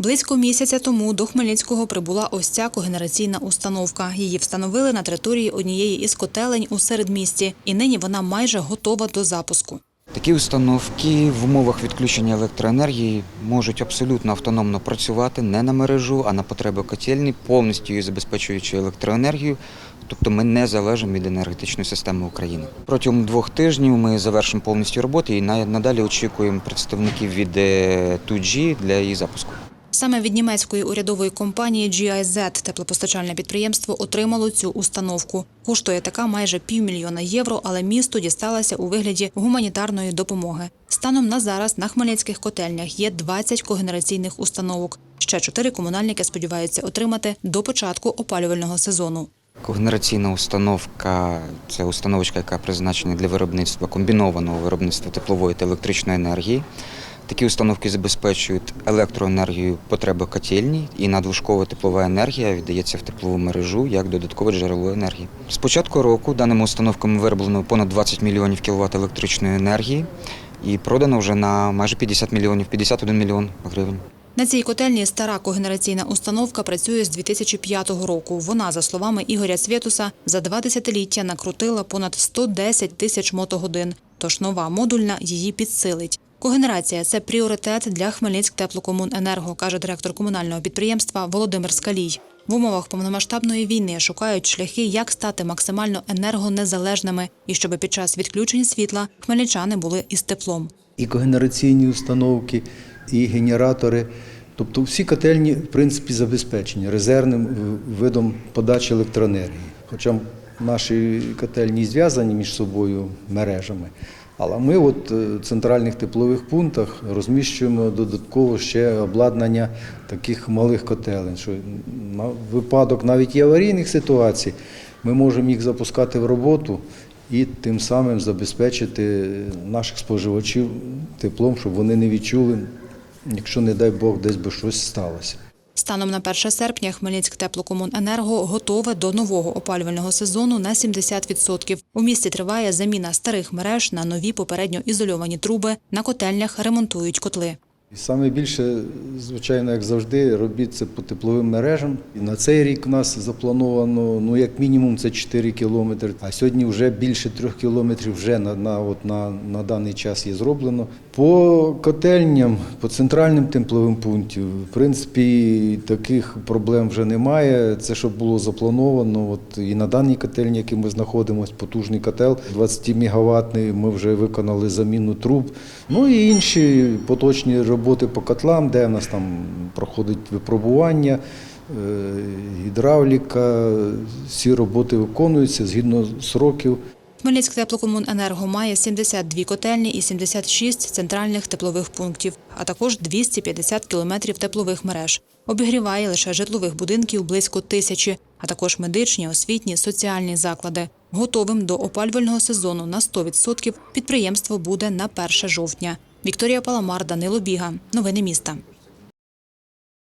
Близько місяця тому до Хмельницького прибула ось ця когенераційна установка. Її встановили на території однієї із котелень у середмісті, і нині вона майже готова до запуску. Такі установки в умовах відключення електроенергії можуть абсолютно автономно працювати не на мережу, а на потреби котельні, повністю її забезпечуючи електроенергію. Тобто ми не залежимо від енергетичної системи України. Протягом двох тижнів ми завершимо повністю роботу і на- надалі очікуємо представників від е, 2G для її запуску. Саме від німецької урядової компанії GIZ теплопостачальне підприємство отримало цю установку. Коштує така майже півмільйона євро, але місту дісталася у вигляді гуманітарної допомоги. Станом на зараз на хмельницьких котельнях є 20 когенераційних установок. Ще чотири комунальники сподіваються отримати до початку опалювального сезону. Когенераційна установка це установочка, яка призначена для виробництва комбінованого виробництва теплової та електричної енергії. Такі установки забезпечують електроенергію потреби котельні і надлишкова теплова енергія віддається в теплову мережу як додаткове джерело енергії. З початку року даними установками вироблено понад 20 мільйонів кВт електричної енергії і продано вже на майже 50 мільйонів, 51 мільйон гривень. На цій котельні стара когенераційна установка працює з 2005 року. Вона, за словами Ігоря Цвєтуса, за два десятиліття накрутила понад 110 тисяч мотогодин. Тож нова модульна її підсилить. Когенерація це пріоритет для Хмельницьк-теплокомуненерго, каже директор комунального підприємства Володимир Скалій. В умовах повномасштабної війни шукають шляхи, як стати максимально енергонезалежними, і щоб під час відключень світла хмельничани були із теплом. і когенераційні установки, і генератори. Тобто всі котельні, в принципі, забезпечені резервним видом подачі електроенергії. Хоча наші котельні зв'язані між собою мережами. Але ми от е, в центральних теплових пунктах розміщуємо додатково ще обладнання таких малих котелень, що на випадок навіть і аварійних ситуацій ми можемо їх запускати в роботу і тим самим забезпечити наших споживачів теплом, щоб вони не відчули, якщо, не дай Бог, десь би щось сталося. Станом на 1 серпня Хмельницьк теплокомуненерго готове до нового опалювального сезону на 70%. У місті триває заміна старих мереж на нові попередньо ізольовані труби. На котельнях ремонтують котли. Саме більше, звичайно, як завжди, робіт це по тепловим мережам. І на цей рік у нас заплановано, ну як мінімум, це 4 кілометри. А сьогодні вже більше 3 кілометрів вже на, на, от на, на даний час є зроблено. По котельням, по центральним тепловим пунктам, в принципі, таких проблем вже немає. Це що було заплановано. От і на даній котельні, якій ми знаходимося, потужний котел 20 мегаваттний, ми вже виконали заміну труб. Ну і інші поточні роботи по котлам, де в нас там проходить випробування, е, гідравліка, всі роботи виконуються згідно сроків. Хмельницьк теплокомуненерго має 72 котельні і 76 центральних теплових пунктів, а також 250 кілометрів теплових мереж. Обігріває лише житлових будинків близько тисячі, а також медичні, освітні, соціальні заклади. Готовим до опалювального сезону на 100% підприємство буде на 1 жовтня. Вікторія Паламар, Данило Біга. Новини міста.